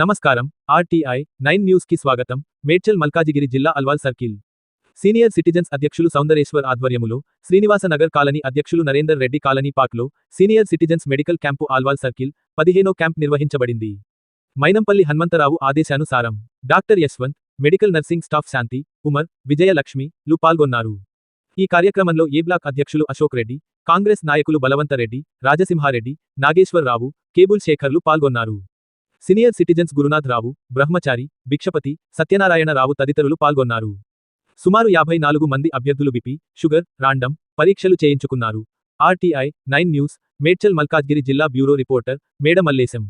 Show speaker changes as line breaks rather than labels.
నమస్కారం. RTI nine న్యూస్కి స్వాగతం. మేడ్చల్ మల్కాజిగిరి జిల్లా అల్వాల్ సర్కిల్. సీనియర్ సిటిజన్స్ అధ్యక్షులు సౌందరేశ్వర్ ఆధ్వర్యములో శ్రీనివాస నగర్ కాలనీ అధ్యక్షులు నరేందర్ రెడ్డి కాలనీ పార్క్లో senior citizens medical camp Alwal circle పదిహేనో క్యాంప్ నిర్వహించబడింది. మైనంపల్లి హనుమంతరావు ఆదేశానుసారం doctor Yashwanth medical nursing staff Shanti Umar Vijayalakshmi లు పాల్గొన్నారు. ఈ కార్యక్రమంలో ఏ బ్లాక్ అధ్యక్షులు అశోక్ రెడ్డి కాంగ్రెస్ నాయకులు బలవంతరెడ్డి రాజసింహారెడ్డి నాగేశ్వరరావు కేబుల్ శేఖర్లు పాల్గొన్నారు. సీనియర్ సిటిజన్స్ గురునాథ్ రావు బ్రహ్మచారి భిక్షపతి సత్యనారాయణ రావు తదితరులు పాల్గొన్నారు. సుమారు యాభై నాలుగు మంది అభ్యర్థులు బిపి షుగర్ రాండం పరీక్షలు చేయించుకున్నారు. RTI nine news Medchal Malkajgiri జిల్లా బ్యూరో రిపోర్టర్ మేడమల్లేశం.